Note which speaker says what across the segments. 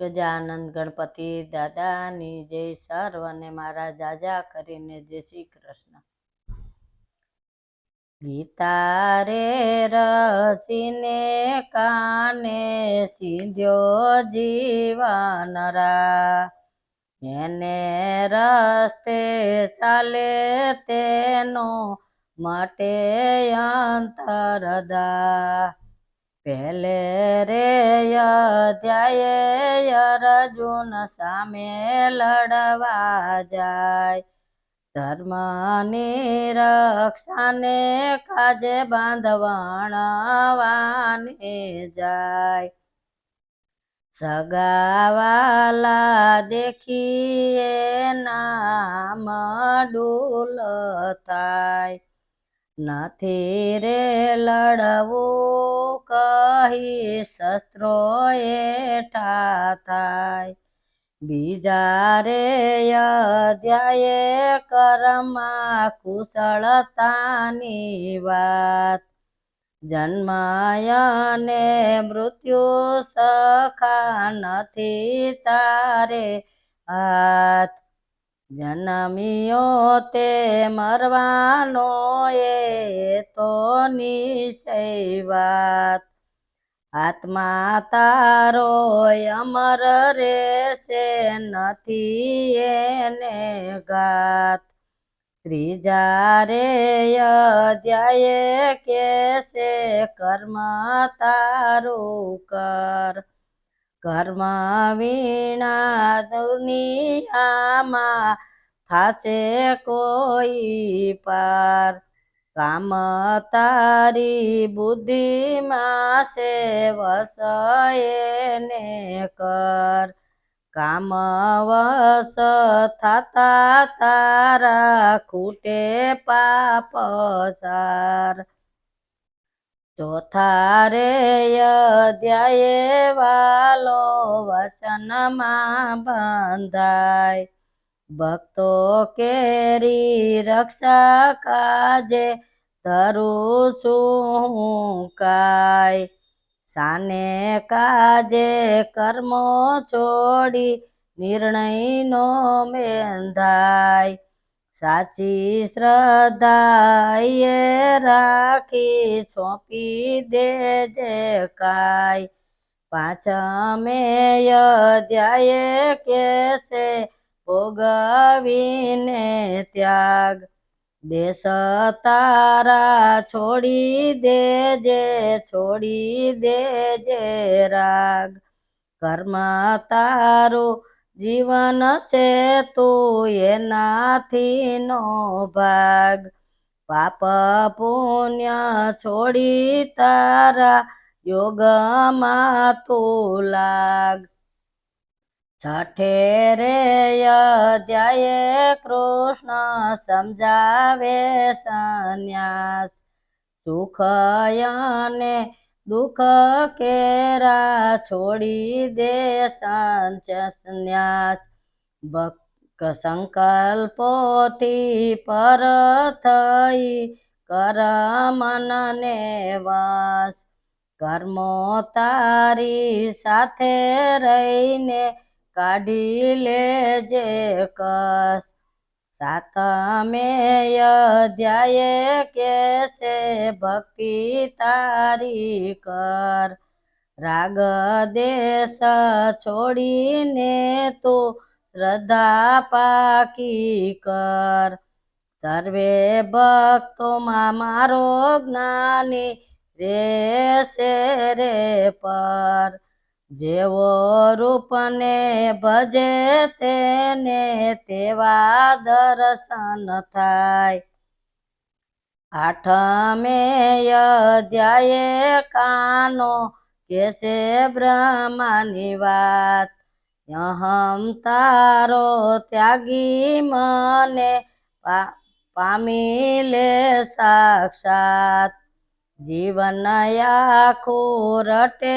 Speaker 1: ગજાનંદ ગણપતિ દાદાની જય સર્વને મારા જાજા કરીને જય શ્રી કૃષ્ણ. ગીતા રે રસીને કાને સીધ્યો જીવન રા. એને રસ્તે ચાલે તેનો માટે અંતરદા પેલે રે અધ્યાયે અર્જુન સામે લડવા જાય. ધર્મની રક્ષાને કાજે બાંધવણવાને જાય. સગાવાલા દેખીએ નામ ડૂલ થાય. નથી રે લડવું, કહી શસ્ત્રો એઠા થાય. બીજા રે અધ્યાય કર્મા કુશળતાની વાત. જન્માયને મૃત્યુ સખા નથી તારે હાથ. જન્મ્યો તે મરવાનો એ તો નિશ્ચય વાત. આત્મા તારો અમર રેશે નથી એને ગાત ત્રીજા રે અધ્યાય કેસે કર્મ તારું કર. કર્મ વિના દુનિયામાં થાશે કોઈ પાર કામ તારી બુદ્ધિમાં છે વસયને કર કામ વસ થતા તારા ખૂટે પાપ સાર ચોથા રે વાલો વચનમાં બંધાય. ભક્તો કેરી રક્ષા કાજે ધરું શું કાય. સાને કાજે કર્મો છોડી નિર્ણયનો મેંધાય સાચી શ્રદ્ધાયે રાખી સોંપી દેજે કાય પાંચમે અધ્યાય કેસે ભોગવીને ત્યાગ. દેશ તારા છોડી દેજે છોડી દેજે રાગ. કર્મ તારું જીવન છે તું એનાથી નો ભાગ. પાપ પુણ્ય છોડી તારા યોગમાં તું લાગ. છઠે રે અધ્યાયે કૃષ્ણ સમજાવે સંન્યાસ. સુખ અને દુઃખ કેરા છોડી દે સંન્યાસ સંકલ્પોથી પર થઈ કર મનને વાસ. કર્મો તારી સાથે રહીને કાઢી લેજે કસ. સાતમે અધ્યાયે કેસે, ભક્તિ તારી કર. રાગ દેશ છોડીને તું શ્રદ્ધા પાકી કર. સર્વે ભક્તોમાં મારો જ્ઞાની રેશે રે પર. જેવો રૂપને ભજે તેને તેવા દર્શન થાય. આઠમે અધ્યાયે કાનો કેસે બ્રહ્માની વાત. અહમ તારો ત્યાગી મને પામી લે સાક્ષાત. જીવન આખું રટે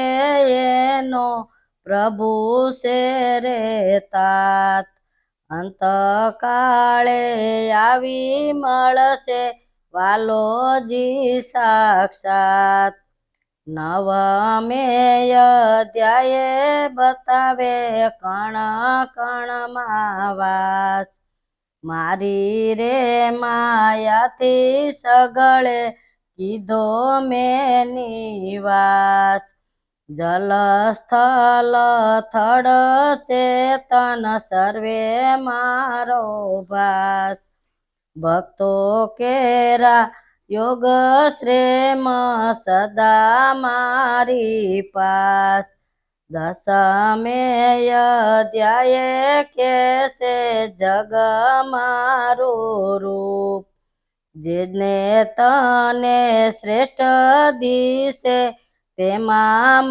Speaker 1: એનો પ્રભુ છે રે તાત. અંતકાળે આવી મળશે વાલોજી સાક્ષાત. નવમે અધ્યાયે બતાવે કણ કણમાં વાસ. મારી રે માયાથી સગળે કીધો મેં નિવાસ જલસ્થલ થડ ચેતન સર્વે મારો ભાસ. ભક્તો કેરા યોગ શ્રેમ સદા મારી પાસ. દસમે અધ્યાયે કેસે જગ મારું રૂપ. જેને તને શ્રેષ્ઠ દિશે તેમાં